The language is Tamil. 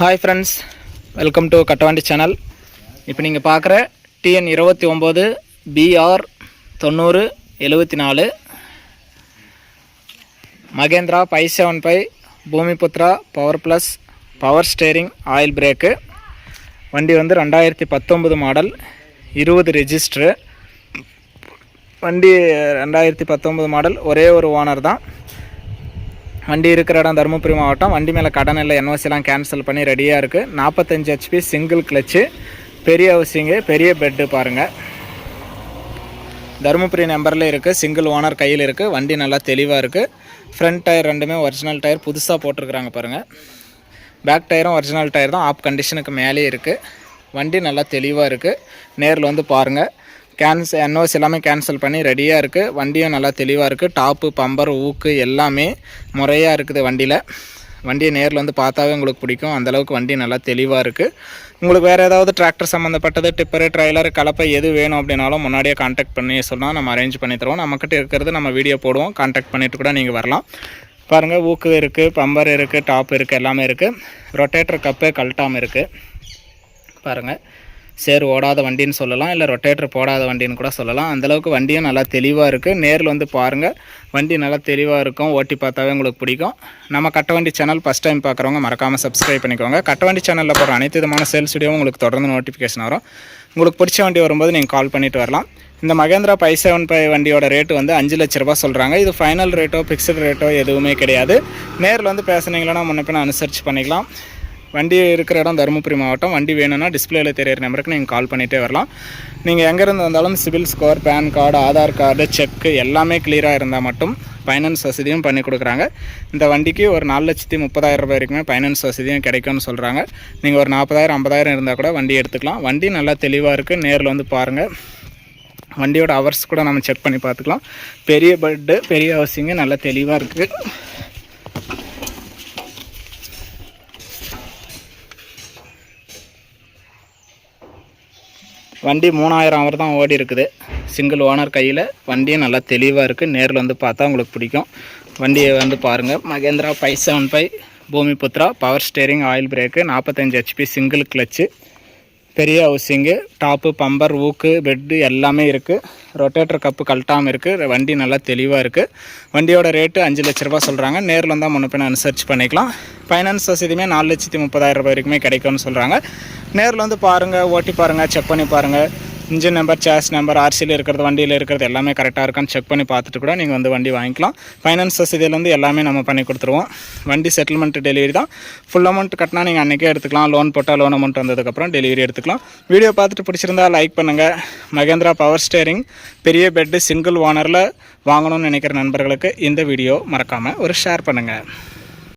Hi friends welcome to Kattavandi channel இப்போ நீங்கள் பார்க்குற டிஎன் இருபத்தி ஒம்பது பிஆர் தொண்ணூறு எழுபத்தி நாலு. Mahindra five seven five Bhoomiputra power plus power steering oil brake வண்டி வந்து ரெண்டாயிரத்தி பத்தொம்பது மாடல் இருபது ரெஜிஸ்ட்ரு வண்டி ரெண்டாயிரத்தி பத்தொம்பது மாடல் ஒரே ஒரு ஓனர் தான். வண்டி இருக்கிற இடம் தருமபுரி மாவட்டம். வண்டி மேலே கடன் இல்லை என்ஓசிலாம் கேன்சல் பண்ணி ரெடியாக இருக்குது நாற்பத்தஞ்சு ஹெச்பி சிங்கிள் கிளச்சு பெரிய ஹவுசிங்கு பெரிய பெட்டு பாருங்கள் தருமபுரி நம்பரில் இருக்குது சிங்கிள் ஓனர் கையில் இருக்குது வண்டி நல்லா தெளிவாக இருக்குது ஃப்ரண்ட் டயர் ரெண்டுமே ஒரிஜினல் டயர் புதுசாக போட்டிருக்கிறாங்க பாருங்கள் பேக் டயரும் ஒரிஜினல் டயர் தான். ஆப் கண்டிஷனுக்கு மேலே இருக்குது வண்டி நல்லா தெளிவாக இருக்குது நேரில் வந்து பாருங்கள் கேன்சல் என்ஓஸ் எல்லாமே கேன்சல் பண்ணி ரெடியாக இருக்குது வண்டியும் நல்லா தெளிவாக இருக்குது டாப்பு பம்பர் ஊக்கு எல்லாமே முறையாக இருக்குது வண்டியில். வண்டியை நேரில் வந்து பார்த்தாவே உங்களுக்கு பிடிக்கும். அந்தளவுக்கு வண்டி நல்லா தெளிவாக இருக்குது உங்களுக்கு வேறு ஏதாவது டிராக்டர் சம்மந்தப்பட்டது டிப்பரு ட்ரைலர் கலப்பை எது வேணும் அப்படின்னாலும் முன்னாடியே காண்டாக்ட் பண்ணி சொன்னால் நம்ம அரேஞ்ச் பண்ணி தருவோம். நம்மக்கிட்ட இருக்கிறது நம்ம வீடியோ போடுவோம். காண்டாக்ட் பண்ணிவிட்டு கூட நீங்கள் வரலாம். பாருங்கள் ஊக்கு இருக்குது பம்பர் இருக்குது டாப் இருக்குது எல்லாமே இருக்குது ரொட்டேட்டர் கப்பு கல்டாம் இருக்குது பாருங்கள் சேர் ஓடாத வண்டின்னு சொல்லலாம் இல்லை ரொட்டேட்டர் போடாத வண்டின்னு கூட சொல்லலாம். அந்தளவுக்கு வண்டியும் நல்லா தெளிவாக இருக்குது நேரில் வந்து பாருங்கள் வண்டி நல்லா தெளிவாக இருக்கும். ஓட்டி பார்த்தாவே உங்களுக்கு பிடிக்கும். நம்ம கட்டவண்டி சேனல் ஃபஸ்ட் டைம் பார்க்குறவங்க மறக்காமல் சப்ஸ்கிரைப் பண்ணிக்கோங்க. கட்டவண்டி சேனலில் போகிற அனைத்து விதமான சேல்ஸ் வீடியோவும் உங்களுக்கு தொடர்ந்து நோட்டிஃபிகேஷன் வரும். உங்களுக்கு பிடிச்ச வண்டி வரும்போது நீங்கள் கால் பண்ணிவிட்டு வரலாம். இந்த மகேந்திரா பை செவன் ஃபைவ் வண்டியோட ரேட்டு வந்து அஞ்சு லட்ச ரூபா சொல்கிறாங்க இது ஃபைனல் ரேட்டோ ஃபிக்ஸ்டு ரேட்டோ எதுவுமே கிடையாது. நேரில் வந்து பேசுனீங்களா முன்ன அனுசரித்து பண்ணிக்கலாம். வண்டி இருக்கிற இடம் தருமபுரி மாவட்டம். வண்டி வேணும்னா டிஸ்பிளேயில் தெரியிற நம்பருக்கு நீங்கள் கால் பண்ணிகிட்டே வரலாம். நீங்கள் எங்கேருந்து வந்தாலும் CIBIL score PAN card Aadhaar card check எல்லாமே கிளியராக இருந்தால் மட்டும் ஃபைனான்ஸ் வசதியும் பண்ணி கொடுக்குறாங்க. இந்த வண்டிக்கு ஒரு நாலு லட்சத்தி முப்பதாயிரம் ரூபாய் வரைக்குமே ஃபைனான்ஸ் வசதியும் கிடைக்கும்னு சொல்கிறாங்க நீங்கள் ஒரு நாற்பதாயிரம் ஐம்பதாயிரம் இருந்தால் கூட வண்டி எடுத்துக்கலாம். வண்டி நல்லா தெளிவாக இருக்குது நேரில் வந்து பாருங்கள் வண்டியோட ஹவர்ஸ் கூட நம்ம செக் பண்ணி பார்த்துக்கலாம். பெரிய பெட்டு பெரிய ஹவுசிங்கு நல்லா தெளிவாக இருக்குது வண்டி மூணாயிரம் அவர் தான் ஓடி இருக்குது. சிங்கிள் ஓனர் கையில் வண்டியும் நல்லா தெளிவாக இருக்குது நேரில் வந்து பார்த்தா உங்களுக்கு பிடிக்கும். வண்டியை வந்து பாருங்கள் Mahindra five seven five Bhoomiputra power steering oil brake நாற்பத்தஞ்சு ஹெச்பி சிங்கிள் கிளச்சு பெரிய housing top bumper hook bed எல்லாமே இருக்குது ரொட்டேட்டர் கப்பு கழட்டாமல் இருக்குது வண்டி நல்லா தெளிவாக இருக்குது வண்டியோட ரேட்டு அஞ்சு லட்ச ரூபா சொல்கிறாங்க நேரில் வந்தால் முன்ன பின்ன அனுசரிச்சு பண்ணிக்கலாம். ஃபைனான்ஸ் வசதியுமே நாலு லட்சத்தி முப்பதாயிரம் ரூபாய் வரைக்குமே கிடைக்கும்னு சொல்கிறாங்க நேரில் வந்து பாருங்கள் ஓட்டி பாருங்கள் செக் பண்ணி பாருங்கள் இன்ஜின் நம்பர் சேஸ் நம்பர் ஆர்சியில் இருக்கிறது வண்டியில் இருக்கிறது எல்லாமே கரெக்டாக இருக்கான்னு செக் பண்ணி பார்த்துட்டு கூட நீங்கள் வந்து வண்டி வாங்கிக்கலாம். ஃபைனான்ஸ் வசதியிலேருந்து எல்லாமே நம்ம பண்ணி கொடுத்துருவோம். வண்டி செட்டில்மெண்ட் டெலிவரி தான். ஃபுல் அமௌண்ட் கட்டினா நீங்கள் அன்றைக்கே எடுத்துக்கலாம். லோன் போட்டால் லோன் அமௌண்ட் வந்ததுக்கப்புறம் டெலிவரி எடுத்துக்கலாம். வீடியோ பார்த்துட்டு பிடிச்சிருந்தா லைக் பண்ணுங்கள் மகேந்திரா பவர் ஸ்டேரிங் பெரிய பெட்டு சிங்கிள் ஓனரில் வாங்கணும்னு நினைக்கிற நண்பர்களுக்கு இந்த வீடியோ மறக்காமல் ஒரு ஷேர் பண்ணுங்கள்